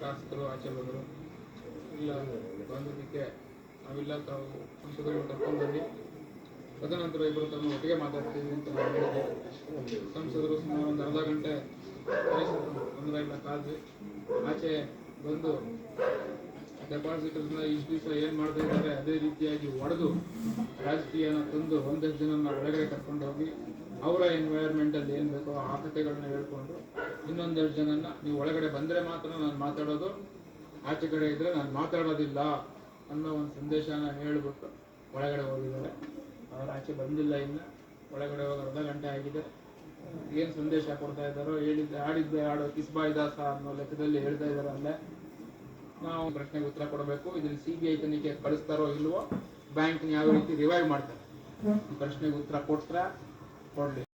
ಶಾಸಕರು ಆಚೆ ಬಂದರು ಇಲ್ಲ ಬಂದಿದ್ದಕ್ಕೆ ನಾವಿಲ್ಲ ತಾವು ಸಂಸದರು ಕರ್ಕೊಂಡು ಬನ್ನಿ ತದನಂತರ ಇಬ್ಬರು ತಮ್ಮ ಒಟ್ಟಿಗೆ ಮಾತಾಡ್ತೀವಿ ಅಂತ ಹೇಳಿದ್ವಿ. ಸಂಸದರು ಸುಮಾರು ಒಂದು ಅರ್ಧ ಗಂಟೆ ಒಂದು ಇಲ್ಲ ಕಾದ್ವಿ ಆಚೆ ಬಂದು ಡೆಪಾಸಿಟರ್ಸ್ನ ಇಷ್ಟು ದಿವಸ ಏನು ಮಾಡ್ತಾ ಇದ್ದಾರೆ, ಅದೇ ರೀತಿಯಾಗಿ ಹೊಡೆದು ರಾಜಕೀಯನ ತಂದು ಒಂದಷ್ಟು ಜನನ ಒಳಗಡೆ ಕರ್ಕೊಂಡು ಹೋಗಿ ಅವರ ಎನ್ವೈರ್ಮೆಂಟಲ್ಲಿ ಏನು ಬೇಕೋ ಆ ಕಥೆಗಳನ್ನ ಹೇಳ್ಕೊಂಡು ಇನ್ನೊಂದಷ್ಟು ಜನನ ನೀವು ಒಳಗಡೆ ಬಂದರೆ ಮಾತ್ರ ನಾನು ಮಾತಾಡೋದು, ಆಚೆ ಕಡೆ ಇದ್ರೆ ನಾನು ಮಾತಾಡೋದಿಲ್ಲ ಅನ್ನೋ ಒಂದು ಸಂದೇಶನ ಹೇಳ್ಬಿಟ್ಟು ಒಳಗಡೆ ಹೋಗಿದ್ದಾರೆ. ಅವ್ರು ಆಚೆ ಬಂದಿಲ್ಲ ಇನ್ನು. ಒಳಗಡೆ ಹೋಗಿ ಅರ್ಧ ಗಂಟೆ ಆಗಿದೆ. ಏನು ಸಂದೇಶ ಕೊಡ್ತಾ ಇದ್ದಾರೋ ಹೇಳಿದ್ದೆ ಆಡಿದ್ದೆ, ಆಡೋ ಕಿಸ್ಬಾಯ್ ದಾಸ ಅನ್ನೋ ಲೆಕ್ಕದಲ್ಲಿ ಹೇಳ್ತಾ ಇದ್ದಾರೆ ಅಲ್ಲೇ ನಾವು ಪ್ರಶ್ನೆಗೆ ಉತ್ತರ ಕೊಡಬೇಕು. ಇದನ್ನ ಸಿ ಬಿ ಐ ತನಿಖೆ ಕಳಿಸ್ತಾರೋ ಇಲ್ವೋ ಬ್ಯಾಂಕ್ ಯಾವ ರೀತಿ ರಿವೈವ್ ಮಾಡ್ತಾರೆ. ಪ್ರಶ್ನೆಗೆ ಉತ್ತರ ಕೊಟ್ರೆ ಕೊಡ್ಲಿ.